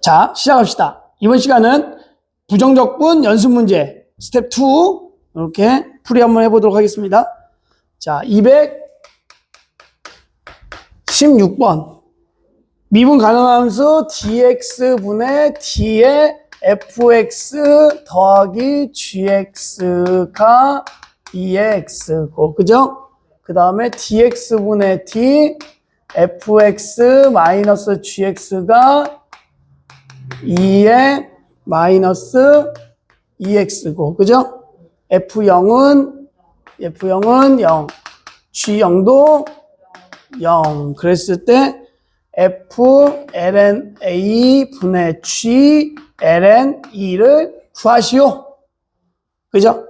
자, 시작합시다. 이번 시간은 부정적분 연습 문제 스텝 2 이렇게 풀이 한번 해보도록 하겠습니다. 자, 216번 미분 가능함 수 dx분의 d의 fx 더하기 gx가 2의 x고 그죠? 그 다음에 dx분의 d fx 마이너스 gx가 2의 마이너스 2x고 그죠? f0은 f0은 0 g0도 0 그랬을 때 f ln a 분의 g ln e를 구하시오 그죠?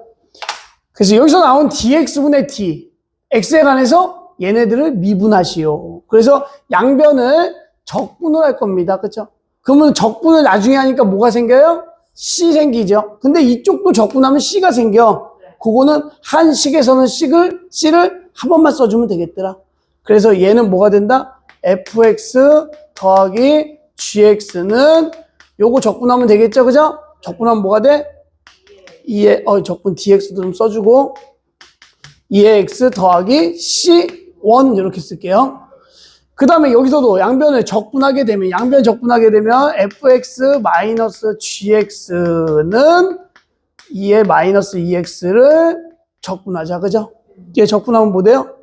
그래서 여기서 나온 dx분의 d x에 관해서 얘네들을 미분하시오 그래서 양변을 적분을 할 겁니다 그죠? 그러면 적분을 나중에 하니까 뭐가 생겨요? C 생기죠. 근데 이쪽도 적분하면 C가 생겨. 그거는 한 식에서는 C를, C를 한 번만 써주면 되겠더라. 그래서 얘는 뭐가 된다? fx 더하기 gx는 요거 적분하면 되겠죠. 그죠? 적분하면 뭐가 돼? 2의, 어, 적분 dx도 좀 써주고 2의 x 더하기 c1 이렇게 쓸게요. 그 다음에 여기서도 양변을 적분하게 되면 양변 적분하게 되면 fx 마이너스 gx는 2의 마이너스 2x를 적분하자. 그죠? 이게 적분하면 뭐 돼요?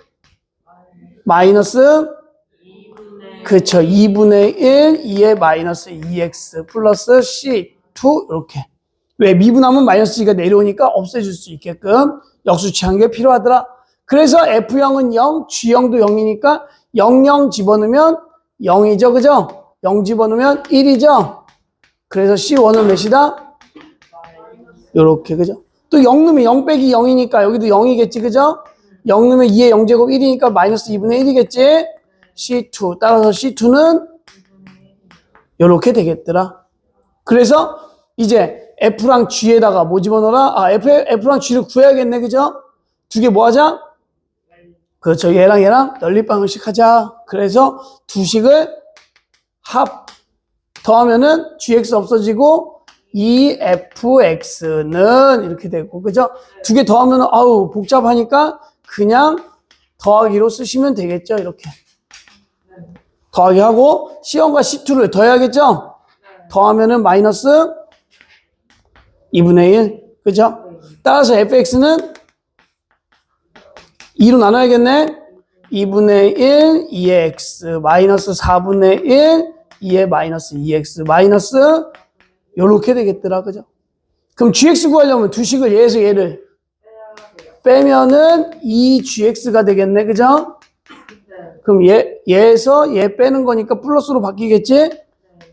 마이너스 그쵸. 2분의 1 2의 마이너스 2x 플러스 c2 이렇게. 왜? 미분하면 마이너스 g가 내려오니까 없애줄 수 있게끔 역수치한 게 필요하더라. 그래서 f0은 0 g0도 0이니까 00 집어넣으면 0이죠. 그죠? 0 집어넣으면 1이죠. 그래서 C1은 몇이다? 요렇게, 그죠? 또 0 넣으면 0 빼기 0이니까 여기도 0이겠지. 그죠? 0 넣으면 2의 0제곱 1이니까 마이너스 2분의 1이겠지? C2. 따라서 C2는 요렇게 되겠더라. 그래서 이제 F랑 G에다가 뭐 집어넣어라? 아, F, F랑 G를 구해야겠네. 그죠? 두 개 뭐 하자? 그렇죠. 얘랑 얘랑 연립방정식 하자. 그래서 두 식을 합 더하면은 gx 없어지고 2fx는 이렇게 되고 그죠? 두 개 더하면 아우 복잡하니까 그냥 더하기로 쓰시면 되겠죠. 이렇게 더하기 하고 c1과 c2를 더해야겠죠? 더하면은 마이너스 2분의 1 그죠? 따라서 fx는 2로 나눠야겠네. 2분의 1, 2x, 마이너스 4분의 1, 2의 마이너스 2x, 마이너스, 요렇게 되겠더라. 그죠? 그럼 gx 구하려면 두 식을 얘에서 얘를 빼면은 2gx가 되겠네. 그죠? 그럼 얘, 얘에서 얘 빼는 거니까 플러스로 바뀌겠지?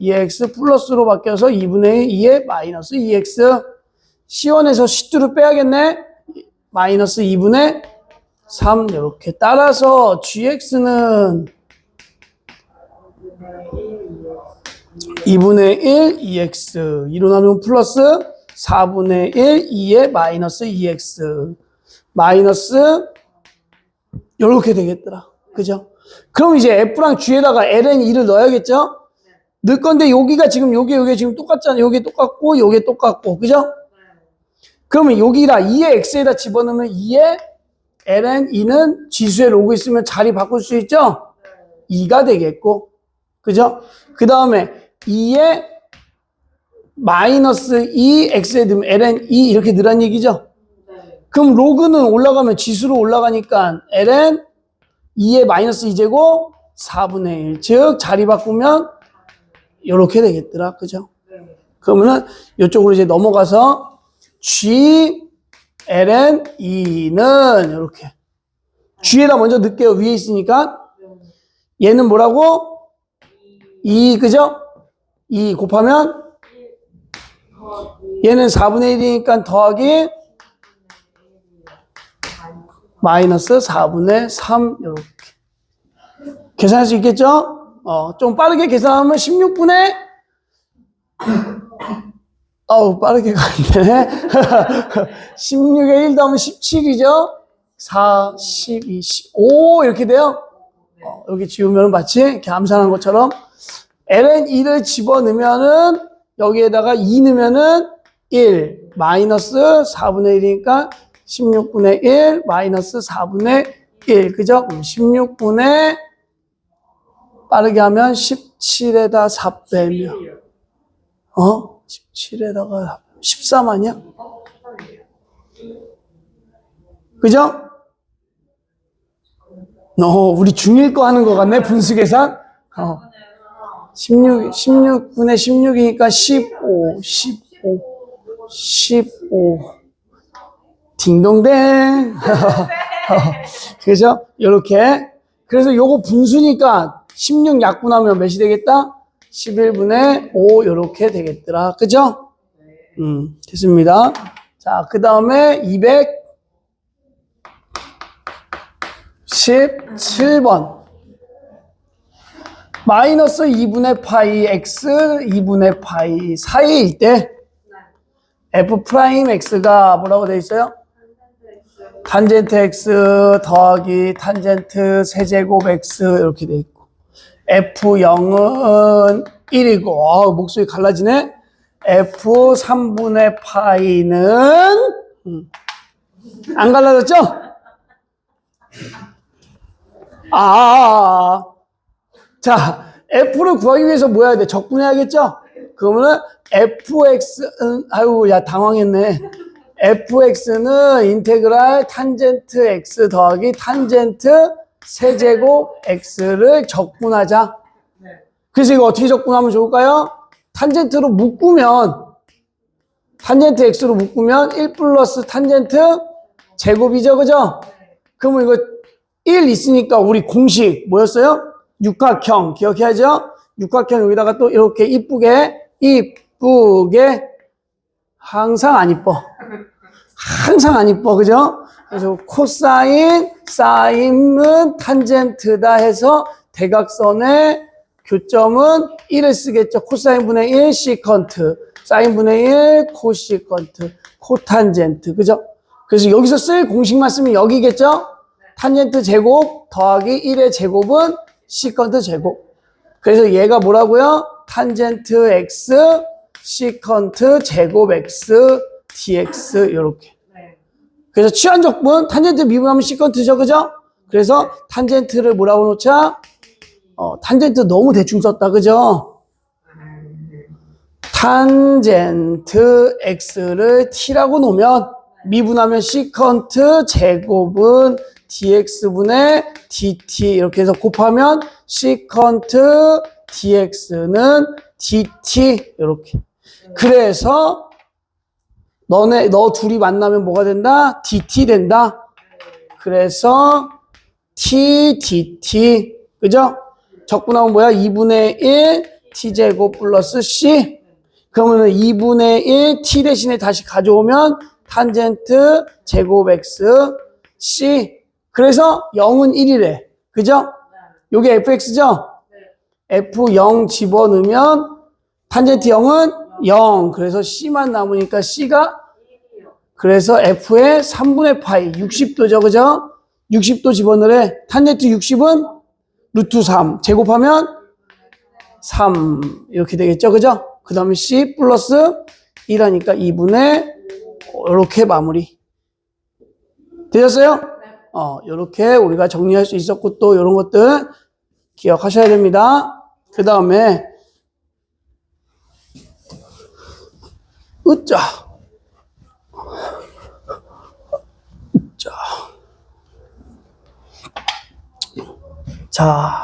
2x 플러스로 바뀌어서 2분의 2의 마이너스 2x. C1에서 C2를 빼야겠네? 마이너스 2분의 3 이렇게 따라서 gx는 2분의 1 2x 2로 나누면 플러스 4분의 1 2의 마이너스 2x 마이너스 이렇게 되겠더라 그죠? 그럼 이제 f랑 g에다가 ln 2를 넣어야겠죠? 넣을 건데 여기가 지금 여기 여기 지금 똑같잖아 여기 똑같고 여기 똑같고 그죠? 그러면 여기다 2의 x에다 집어넣으면 2의 ln 2는 지수에 로그 있으면 자리 바꿀 수 있죠? 2가 되겠고, 그죠? 그 다음에 2에 마이너스 2 x에 넣으면 ln 2 이렇게 늘란 얘기죠? 그럼 로그는 올라가면 지수로 올라가니까 ln 2의 마이너스 2제곱 4분의 1. 즉, 자리 바꾸면 이렇게 되겠더라. 그죠? 그러면은 이쪽으로 이제 넘어가서 g ln 2는 이렇게 G에다 먼저 넣을게요. 위에 있으니까 얘는 뭐라고? 2 그죠? 2 곱하면 얘는 4분의 1이니까 더하기 마이너스 4분의 3 이렇게 계산할 수 있겠죠? 어, 좀 빠르게 계산하면 16분의 아우 빠르게 가네. 16에 1 더하면 17이죠? 4, 12, 15 이렇게 돼요? 어, 여기 지우면 마치 암산한 것처럼 ln 2를 집어넣으면은 여기에다가 2 넣으면은 1 마이너스 4분의 1이니까 16분의 1 마이너스 4분의 1 그죠? 16분의 빠르게 하면 17에다 4 빼면. 어? 17에다가 13 아니야? 그죠? 너 우리 중1 거 하는 거 같네 분수 계산 어. 16, 16분의 16이니까 15, 15, 15. 딩동댕. 그죠? 요렇게. 그래서 요거 분수니까 16 약분하면 몇이 되겠다? 11분의 5 요렇게 되겠더라. 그죠? 음, 됐습니다. 자, 그 다음에 217번. 마이너스 2분의 파이 x 2분의 파이 사이일 때 f 프라임 x가 뭐라고 돼 있어요? 탄젠트 x 더하기 탄젠트 세제곱 x 이렇게 돼 있고 f0은 1이고 어, 목소리 갈라지네 f 3분의 파이는 음. 안 갈라졌죠? 아 자, f를 구하기 위해서 뭐 해야 돼? 적분해야겠죠? 그러면은 fx, 음, 아유, 야, 당황했네. fx는 인테그랄 탄젠트 x 더하기 탄젠트 세제곱 x를 적분하자. 그래서 이거 어떻게 적분하면 좋을까요? 탄젠트로 묶으면, 탄젠트 x로 묶으면 1 플러스 탄젠트 제곱이죠, 그죠? 그러면 이거 1 있으니까 우리 공식 뭐였어요? 육각형 기억해야죠? 육각형 여기다가 또 이렇게 이쁘게 이쁘게 항상 안 이뻐. 항상 안 이뻐. 그죠? 그래서 코사인 사인은 탄젠트다 해서 대각선의 교점은 1을 쓰겠죠. 코사인 분의 1 시컨트 사인 분의 1 코시컨트 코탄젠트. 그죠? 그래서 여기서 쓸 공식만 쓰면 여기겠죠? 탄젠트 제곱 더하기 1의 제곱은 시컨트 제곱. 그래서 얘가 뭐라고요? 탄젠트 x 시컨트 제곱 x dx 이렇게. 그래서 취한적분 탄젠트 미분하면 시컨트죠, 그죠? 그래서 탄젠트를 뭐라고 놓자? 어, 탄젠트 너무 대충 썼다, 그죠? 탄젠트 x를 t라고 놓으면 미분하면 시컨트 제곱은 dx분의 dt 이렇게 해서 곱하면 시컨트 dx는 dt 이렇게. 그래서 너네 너 둘이 만나면 뭐가 된다? dt 된다. 그래서 t dt 그죠? 적분하면 뭐야? 2분의 1 t 제곱 플러스 c 그러면 2분의 1 t 대신에 다시 가져오면 탄젠트 제곱 x c 그래서 0은 1이래. 그죠? 요게 fx죠? f0 집어넣으면 탄젠트 0은 0. 그래서 c만 남으니까 c가 그래서 f의 3분의 파이 60도죠. 그죠? 60도 집어넣으래. 탄젠트 60은 루트 3. 제곱하면 3. 이렇게 되겠죠. 그죠? 그 다음에 c 플러스 1하니까 2분의 이렇게 마무리. 되셨어요? 어, 요렇게 우리가 정리할 수 있었고 또 이런 것들 기억하셔야 됩니다. 그 다음에 으짜 으짜 자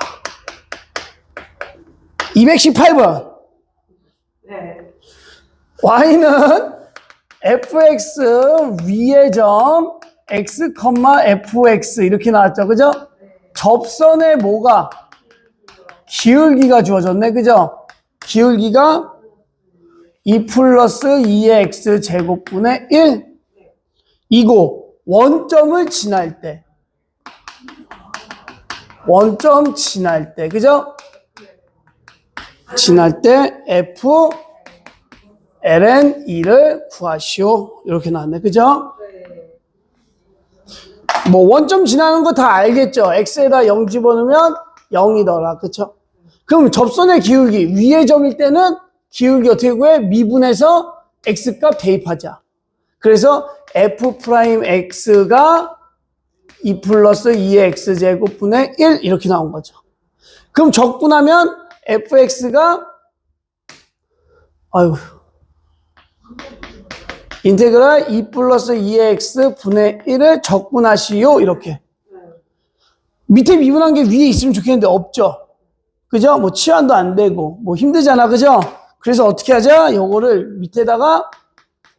218번 네. y는 fx 위의 점 x, fx 이렇게 나왔죠. 그죠? 접선에 뭐가 기울기가 주어졌네. 그죠? 기울기가 2 플러스 2의 x 제곱분의 1 이고 원점을 지날 때 원점 지날 때 그죠? 지날 때 f ln 2를 구하시오 이렇게 나왔네. 그죠? 뭐 원점 지나는 거 다 알겠죠? x에다 0 집어넣으면 0이더라. 그쵸? 그럼 접선의 기울기 위의 점일 때는 기울기 어떻게 구해? 미분해서 x값 대입하자. 그래서 f 프라임 x가 2 플러스 2의 x제곱분의 1 이렇게 나온 거죠. 그럼 적분하면 fx가 아이고 인테그랄 2 플러스 2의 x 분의 1을 적분하시오 이렇게 밑에 미분한 게 위에 있으면 좋겠는데 없죠 그죠? 뭐 치환도 안 되고 뭐 힘들잖아 그죠? 그래서 어떻게 하자? 요거를 밑에다가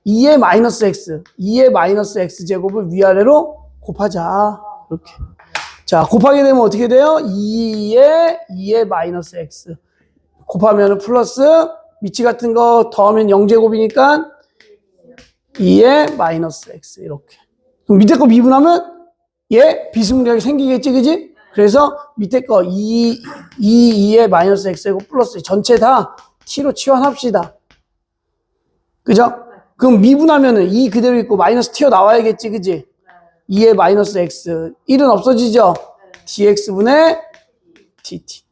2의 마이너스 x 2의 마이너스 x 제곱을 위아래로 곱하자 이렇게 자 곱하게 되면 어떻게 돼요? 2의 2의 마이너스 x 곱하면 플러스 밑이 같은 거 더하면 0제곱이니까 2의 마이너스 x 이렇게 그럼 밑에 거 미분하면 얘 비스무리하게 생기겠지 그지? 그래서 밑에 거 2, 2, 2의 마이너스 x고 플러스 전체 다 t로 치환합시다 그죠? 그럼 미분하면은 2 그대로 있고 마이너스 튀어 나와야겠지 그지? 2의 마이너스 x 1은 없어지죠? dx분의 dt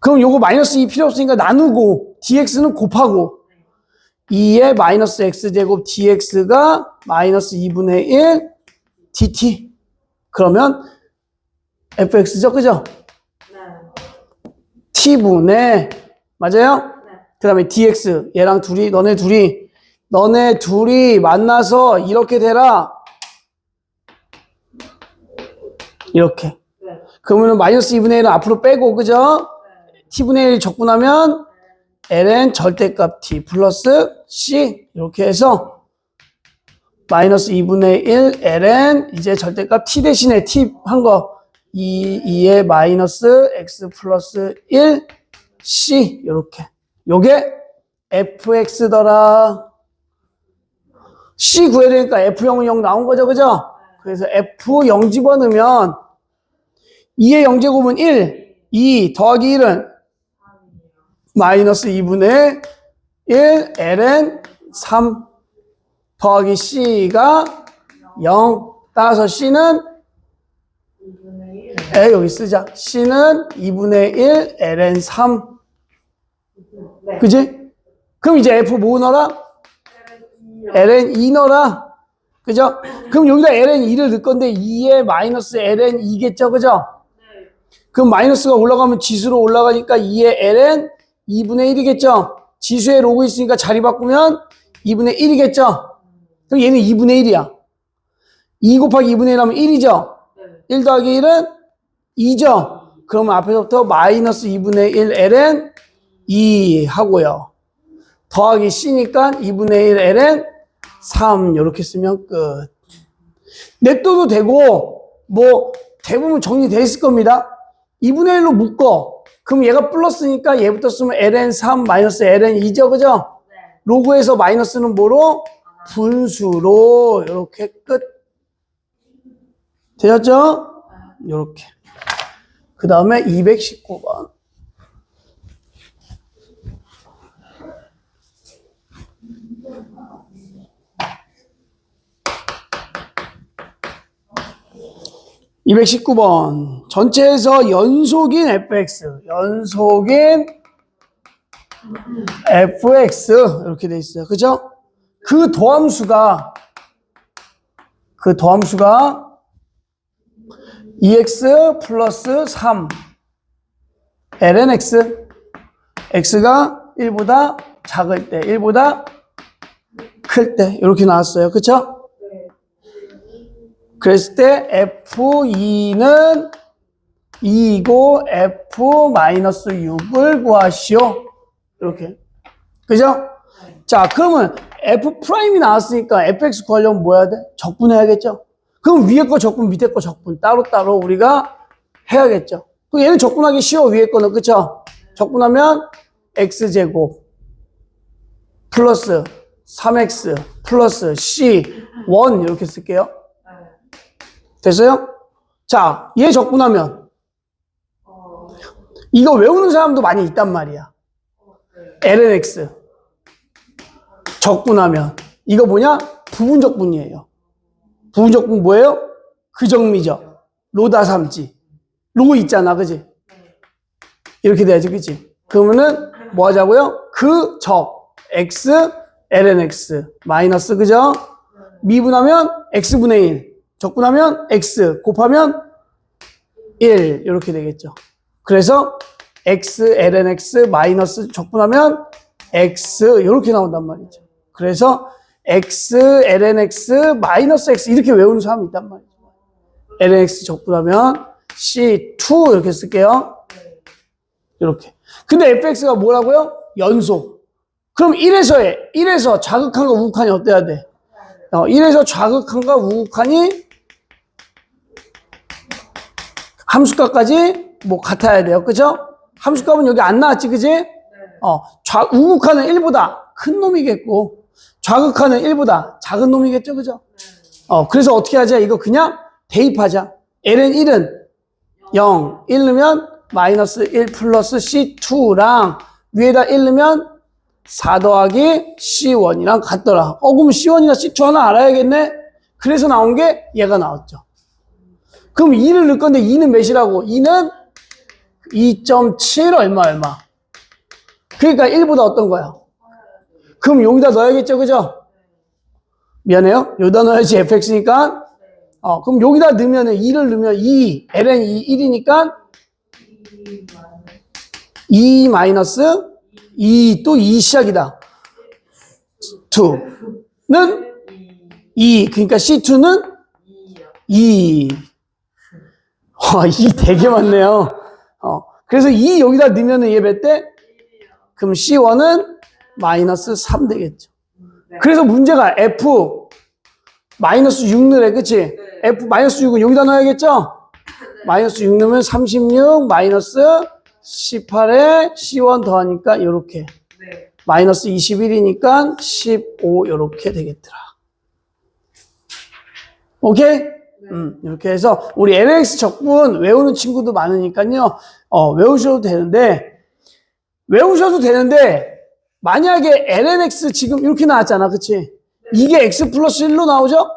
그럼 요거 마이너스 2 필요 없으니까 나누고 dx는 곱하고 2의 마이너스 x제곱 dx가 마이너스 2분의 1 dt 그러면 fx죠 그죠? 네. t분의 맞아요? 그 다음에 dx 얘랑 둘이 너네 둘이 너네 둘이 만나서 이렇게 되라 이렇게 네. 그러면 마이너스 2분의 1은 앞으로 빼고 그죠? t분의 1 적분하면 ln 절대값 t 플러스 c 이렇게 해서 마이너스 2분의 1 ln 이제 절대값 t 대신에 t 한 거 2, 2의 마이너스 x 플러스 1 c 이렇게 요게 fx더라 c 구해야 되니까 f0은 0 나온 거죠 그죠? 그래서 f0 집어넣으면 2의 0제곱은 1 2 더하기 1은 마이너스 2분의 1 ln 3 더하기 c가 0 따라서 c는 2분의 1. 에 여기 쓰자 c는 2분의 1 ln 3 네. 그지? 그럼 이제 f 뭐 넣어라? ln 2 넣어라 그죠? 그럼 여기다 ln 2를 넣을 건데 2에 마이너스 ln 2겠죠 그죠? 네. 그럼 마이너스가 올라가면 지수로 올라가니까 2의 ln 2분의 1이겠죠? 지수에 로그 있으니까 자리 바꾸면 2분의 1이겠죠? 그럼 얘는 2분의 1이야. 2 곱하기 2분의 1 하면 1이죠? 네. 1 더하기 1은 2죠? 그러면 앞에서부터 마이너스 2분의 1 ln 2 하고요. 더하기 c니까 2분의 1 ln 3 이렇게 쓰면 끝. 냅둬도 되고 뭐 대부분 정리돼 있을 겁니다. 2분의 1로 묶어. 그럼 얘가 플러스니까 얘부터 쓰면 ln 3 마이너스 ln 2죠, 그죠? 네. 로그에서 마이너스는 뭐로? 분수로 이렇게 끝. 되셨죠? 이렇게. 그 다음에 219번. (219번) 전체에서 연속인 fx 연속인 fx 이렇게 돼 있어요. 그죠? 그 도함수가 그 도함수가 2x 플러스 3 ln x. X가 1보다 작을 때 1보다 클 때. 이렇게 나왔어요. 그쵸? 그랬을 때 f2는 2이고 f-6을 구하시오 이렇게 그죠? 자 그러면 f 프라임이 나왔으니까 fx 구하려면 뭐 해야 돼? 적분해야겠죠? 그럼 위에 거 적분 밑에 거 적분 따로따로 우리가 해야겠죠? 그럼 얘는 적분하기 쉬워 위에 거는 그쵸? 적분하면 x제곱 플러스 3x 플러스 c 1 이렇게 쓸게요 됐어요? 자, 얘 적분하면 어, 이거 외우는 사람도 많이 있단 말이야. ln x 적분하면 이거 뭐냐? 부분 적분이에요. 부분 적분 뭐예요? 그 정미죠. 로다 삼지. 로 있잖아, 그지? 이렇게 돼야지, 그지? 그러면은 뭐 하자고요? 그 적 x ln x 마이너스 그죠? 미분하면 x분의 1 적분하면 x 곱하면 1 이렇게 되겠죠. 그래서 x ln x 마이너스 적분하면 x 이렇게 나온단 말이죠. 그래서 x ln x 마이너스 x 이렇게 외우는 사람이 있단 말이죠. ln x 적분하면 c2 이렇게 쓸게요. 이렇게. 근데 fx가 뭐라고요? 연속. 그럼 1에서에 1에서 자극한과 우극한이 어때야 돼? 어, 1에서 자극한과 우극한이 함수값까지 뭐 같아야 돼요. 그죠? 함수값은 여기 안 나왔지, 그지? 어, 좌, 우극한은 1보다 큰 놈이겠고, 좌극한은 1보다 작은 놈이겠죠, 그죠? 어, 그래서 어떻게 하자? 이거 그냥 대입하자. ln 1은 0, 1 넣으면 마이너스 1 플러스 C2랑 위에다 1 넣으면 4 더하기 C1이랑 같더라. 어, 그럼 C1이나 C2 하나 알아야겠네? 그래서 나온 게 얘가 나왔죠. 그럼 2를 넣을 건데 2는 몇이라고? 2는 2.7 얼마 얼마. 그러니까 1보다 어떤 거야? 그럼 여기다 넣어야겠죠, 그죠? 미안해요. 여기다 넣어야지 fx니까. 어, 그럼 여기다 넣으면 2를 넣으면 2, ln 2, 1이니까 2 마이너스 2, 또 2 시작이다. 2는 2, 그러니까 C2는 2. 와, 2 되게 많네요. 어, 그래서 2 여기다 넣으면 얘몇 대? 그럼 C1은 마이너스 3 되겠죠. 그래서 문제가 F 마이너스 6 넣으래, 그치? F 마이너스 6은 여기다 넣어야겠죠? 마이너스 6 넣으면 36 마이너스 18에 C1 더하니까 이렇게 네. 마이너스 21이니까 15 이렇게 되겠더라. 오케이? 음, 이렇게 해서 우리 LX 적분 외우는 친구도 많으니까요. 어, 외우셔도 되는데 외우셔도 되는데 만약에 LNX 지금 이렇게 나왔잖아. 그치? 이게 X 플러스 1로 나오죠?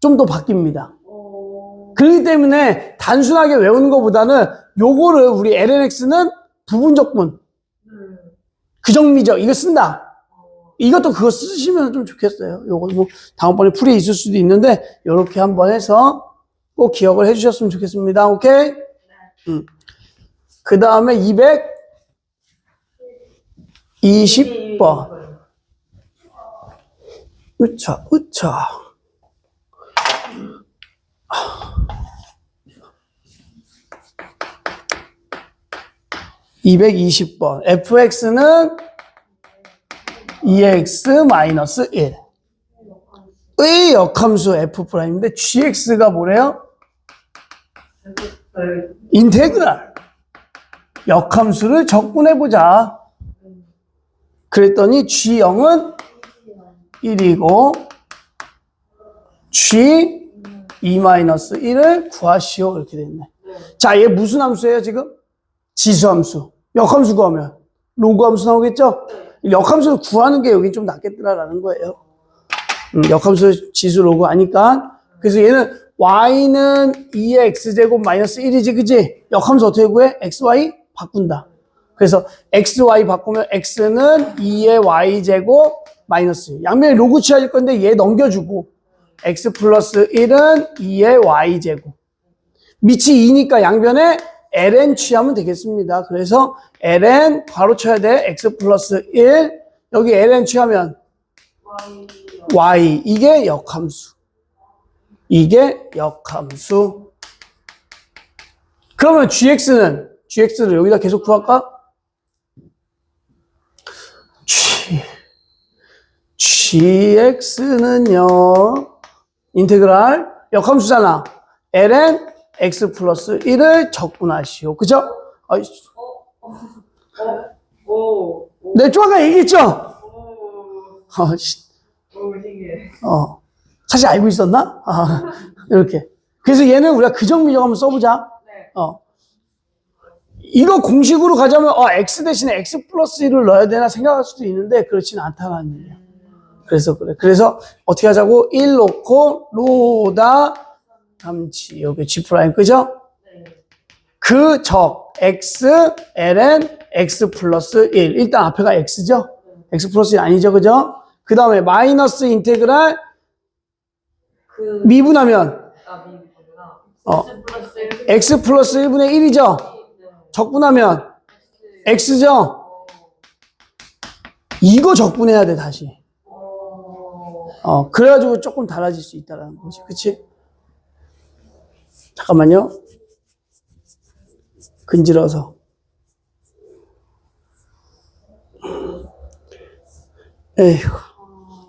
좀 더 바뀝니다. 어, 그렇기 때문에 단순하게 외우는 것보다는 요거를 우리 LNX는 부분적분, 음, 규정미적 이거 쓴다. 어, 이것도 그거 쓰시면 좀 좋겠어요. 요거 뭐 다음번에 풀이 있을 수도 있는데 요렇게 한번 해서 꼭 기억을 해주셨으면 좋겠습니다. 오케이? 음. 그 다음에 220번. 으차, 으차. (220번) fx는 EX-1. 의 역함수 F'인데 GX가 뭐래요? 네. 인테그랄. 역함수를 적분해보자. 그랬더니 G0은 1이고 G 2-1을 구하시오 이렇게 됐네. 자, 얘 무슨 함수예요 지금? 지수함수. 역함수 구하면 로그 함수 나오겠죠? 역함수를 구하는 게 여긴 좀 낫겠더라라는 거예요. 음, 역함수 지수 로그 아니까. 그래서 얘는 y는 2의 x제곱 마이너스 1이지, 그지? 역함수 어떻게 구해? xy 바꾼다. 그래서 xy 바꾸면 x는 2의 y제곱 마이너스 1. 양면에 로그 취할 건데 얘 넘겨주고 x 플러스 1은 2의 y제곱. 밑이 2니까 양변에 ln 취하면 되겠습니다. 그래서 ln 바로 쳐야 돼. x 플러스 1. 여기 ln 취하면 Y, y. 이게 역함수. 이게 역함수. 그러면 gx는 gx를 여기다 계속 구할까? g gx는요 인테그랄 역함수잖아. ln x 플러스 1을 적분하시오. 그죠? 아이, 오, 오, 네, 좀 아까 얘기했죠? 오, 어, 씨. 어. 사실 알고 있었나? 아, 이렇게. 그래서 얘는 우리가 그정미적 한번 써보자. 네. 어. 이거 공식으로 가자면, 어, x 대신에 x 플러스 1을 넣어야 되나 생각할 수도 있는데, 그렇지는 않다는 얘기야. 그래서 그래. 그래서 어떻게 하자고? 1 놓고, 로다, 함치. 여기 G 프라임, 그죠? 네. 그 적, x, ln, x 플러스 1. 일단 앞에가 x죠? x 플러스 1 아니죠, 그죠? 그 다음에 마이너스 인테그랄 그 미분하면. 어. X 플러스 일. x 플러스 1분의 1이죠? 네. 적분하면 X. x죠? 어. 이거 적분해야 돼, 다시. 어. 어, 그래가지고 조금 달라질 수 있다라는 거지. 그치? 잠깐만요. 근질어서. 에이구.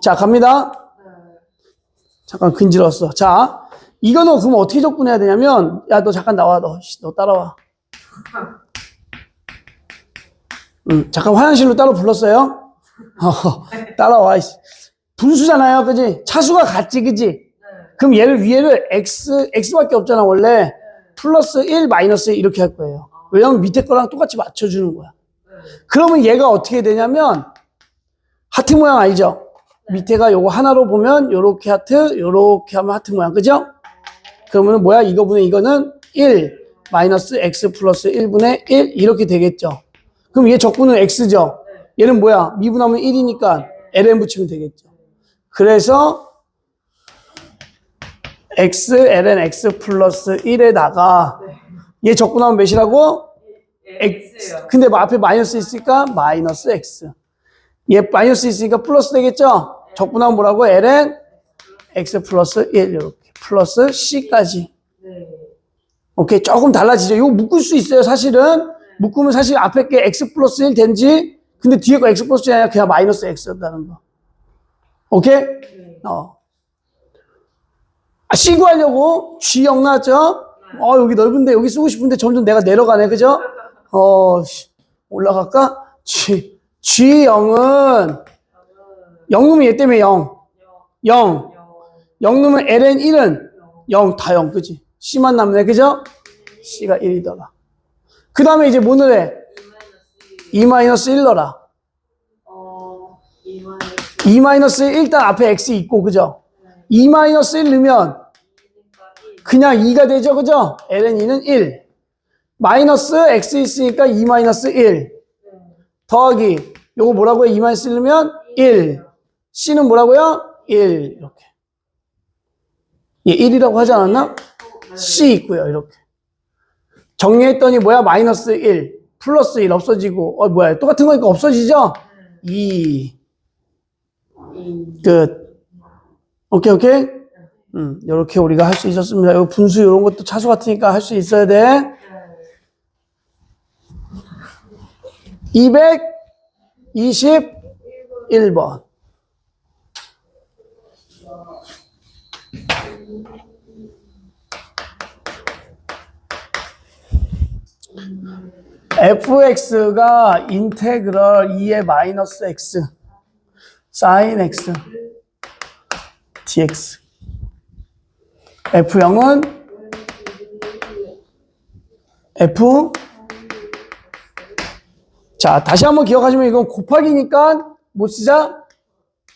자, 갑니다. 네. 잠깐 근질었어. 자, 이거는 그럼 어떻게 적분해야 되냐면, 야, 너 잠깐 나와, 너. 씨, 너 따라와. 음, 잠깐 화장실로 따로 불렀어요? 어, 따라와. 분수잖아요, 그지? 차수가 같지, 그지? 네. 그럼 얘를 위에를 x, x밖에 없잖아, 원래. 플러스 1, 마이너스 1 이렇게 할 거예요. 왜냐면 밑에 거랑 똑같이 맞춰주는 거야. 네. 그러면 얘가 어떻게 되냐면, 하트 모양 알죠? 밑에가 요거 하나로 보면 요렇게 하트, 요렇게 하면 하트 모양, 그죠? 그러면 뭐야? 이거 분의 이거는 1, 마이너스 x 플러스 1분의 1 이렇게 되겠죠. 그럼 얘 적분은 x죠. 얘는 뭐야? 미분하면 1이니까 ln 붙이면 되겠죠. 그래서 x, ln x 플러스 1에다가 얘 적분하면 몇이라고? X. X예요. 근데 뭐 앞에 마이너스 있으니까 마이너스 x. 얘 마이너스 있으니까 플러스 되겠죠? 적분하면 뭐라고? ln x 플러스 1 이렇게 플러스 c까지. 네. 오케이 조금 달라지죠. 이거 묶을 수 있어요. 사실은 묶으면 사실 앞에 게 x 플러스 1 된지 근데 뒤에 거 x 플러스 1이 아니라 그냥 마이너스 x였다는 거. 오케이? 네. 어. 아, C 구하려고 G형 나왔죠? 어, 여기 넓은데 여기 쓰고 싶은데 점점 내가 내려가네. 그죠? 어, 씨, 올라갈까? G, 0 넣으면 얘 때문에 0. 0. 0 넣으면 ln 1은 0, 다 0, 그지? C만 남네, 그죠? C가 1이더라. 그 다음에 이제 뭐 넣으래? 2-1 넣어라. 어, 2마이너스 2 마이너스 1 일단 앞에 x 있고, 그죠? 2 마이너스 1 넣으면 그냥 2가 되죠, 그죠? ln 2는 1. 마이너스 x 있으니까 2 마이너스 1. 더하기, 요거 뭐라고요? 2 마이너스 1 넣으면 1. c는 뭐라고요? 1. 이렇게. 얘 1이라고 하지 않았나? c 있고요, 이렇게. 정리했더니 뭐야? 마이너스 1. 플러스 1 없어지고, 어, 뭐야? 똑같은 거니까 없어지죠? 2. 끝. 오케이, 오케이? 음, 요렇게 우리가 할 수 있었습니다. 요 분수 이런 것도 차수 같으니까 할 수 있어야 돼. 221번. fx가 인테그럴 2의 마이너스 x sin x dx F0은 F. 자 다시 한번 기억하시면 이건 곱하기니까 못 쓰자.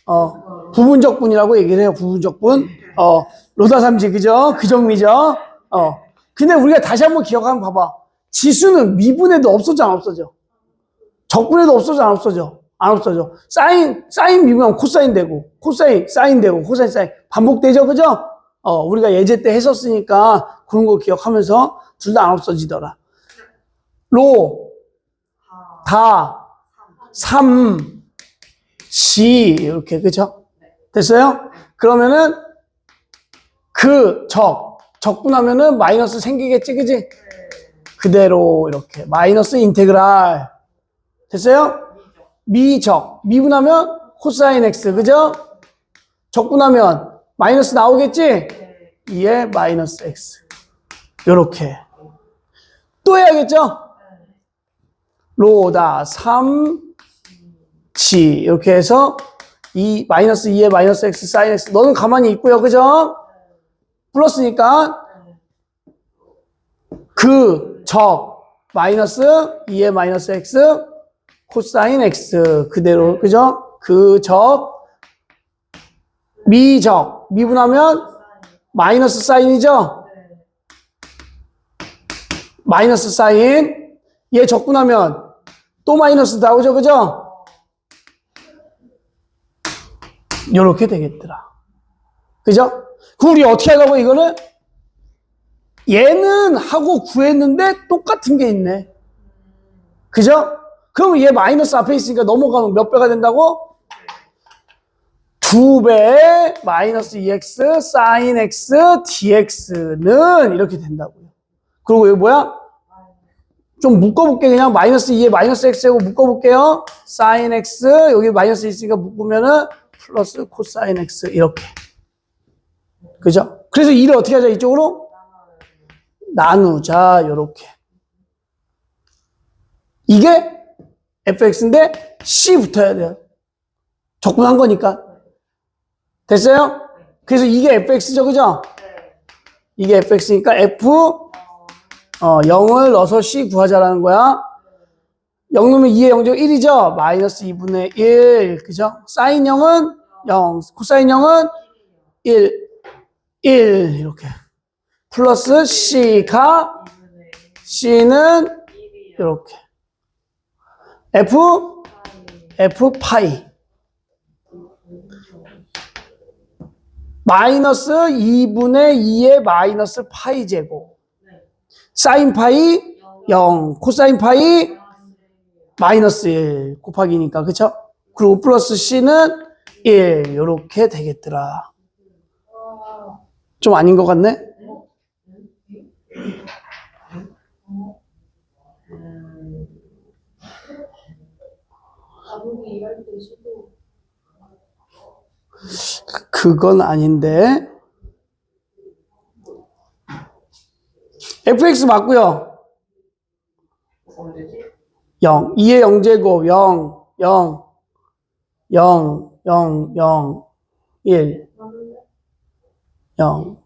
어 부분적분이라고 얘기를 해요 부분적분. 어 로다삼지 그죠? 그 정리죠? 어. 근데 우리가 다시 한번 기억하면 봐봐. 지수는 미분에도 없어져 안 없어져. 적분에도 없어져 안 없어져 안 없어져 사인 사인 미분하면 코사인 되고 코사인 사인 되고 코사인 사인 반복되죠 그죠 어, 우리가 예제 때 했었으니까 그런 거 기억하면서 둘 다 안 없어지더라. 로, 다, 삼, 지, 이렇게, 그죠? 됐어요? 그러면은, 그, 적, 적분하면은 마이너스 생기겠지, 그지? 그대로, 이렇게. 마이너스 인테그랄. 됐어요? 미적. 미분하면 코사인 x, 그죠? 적분하면 마이너스 나오겠지? 2의 마이너스 x. 요렇게. 또 해야겠죠? 로다 3, 지. 이렇게 해서 2, 마이너스 2의 마이너스 x, 사인 x. 너는 가만히 있고요. 그죠? 플러스니까 그, 적, 마이너스 2의 마이너스 x, 코사인 x. 그대로, 그죠? 그, 적, 미적. 미분하면 마이너스 사인이죠? 마이너스 사인. 얘 적분하면 또또 마이너스 나오죠, 그죠? 요렇게 되겠더라. 그죠? 그럼 우리 어떻게 하려고 이거는? 얘는 하고 구했는데 똑같은 게 있네. 그죠? 그럼 얘 마이너스 앞에 있으니까 넘어가면 몇 배가 된다고? 두배 마이너스 2x 사인 x dx는 이렇게 된다고요. 그리고 이거 뭐야? 좀 묶어볼게 그냥 마이너스 2에 마이너스 x하고 묶어볼게요. 사인 x 여기 마이너스 있으니까 묶으면은 플러스 코사인 x 이렇게. 그죠? 그래서 2를 어떻게 하자 이쪽으로? 나누자 요렇게. 이게 fx인데 c 붙어야 돼요. 적분한 거니까. 됐어요? 그래서 이게 fx죠, 그죠? 네. 이게 fx니까 f 어, 0을 넣어서 c 구하자라는 거야. 0 넣으면 2의 0제곱 1이죠? 마이너스 2분의 1. 그죠? 사인 0은 0. 코사인 0은 1. 1. 이렇게. 플러스 c가 2분의 c는 1이요. 이렇게. F f 파이. 마이너스 2분의 2의 마이너스 파이 제곱. 네. 사인 파이 0. 코사인 파이 마이너스 1 곱하기니까 그쵸? 그리고 플러스 c는 1 요렇게 되겠더라 좀 아닌 것 같네? 가족이 일할 때 시도 그건 아닌데 fx 맞고요 언제지? 0 2의 0제곱 0 0 0 0 0 1 0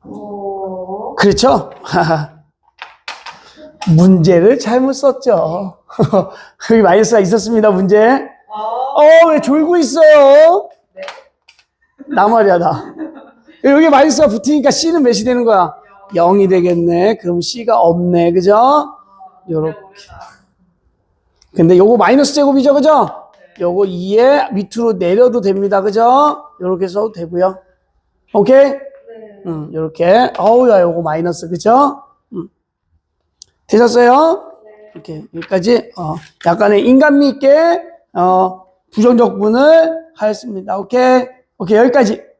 어. 그렇죠? 문제를 잘못 썼죠 여기 마이너스가 있었습니다 문제 아. 어, 왜 졸고 있어요? 네. 나 말이야, 나. 여기 마이너스가 붙으니까 C는 몇이 되는 거야? 0이 되겠네. 그럼 C가 없네. 그죠? 요렇게. 근데 요거 마이너스 제곱이죠. 그죠? 요거 2에 밑으로 내려도 됩니다. 그죠? 요렇게 써도 되고요. 오케이? 네. 음, 요렇게. 어우, 야, 요거 마이너스. 그죠? 음. 되셨어요? 이렇게 여기까지 어, 약간의 인간미 있게 어, 부정적분을 하였습니다. 오케이, 오케이 여기까지.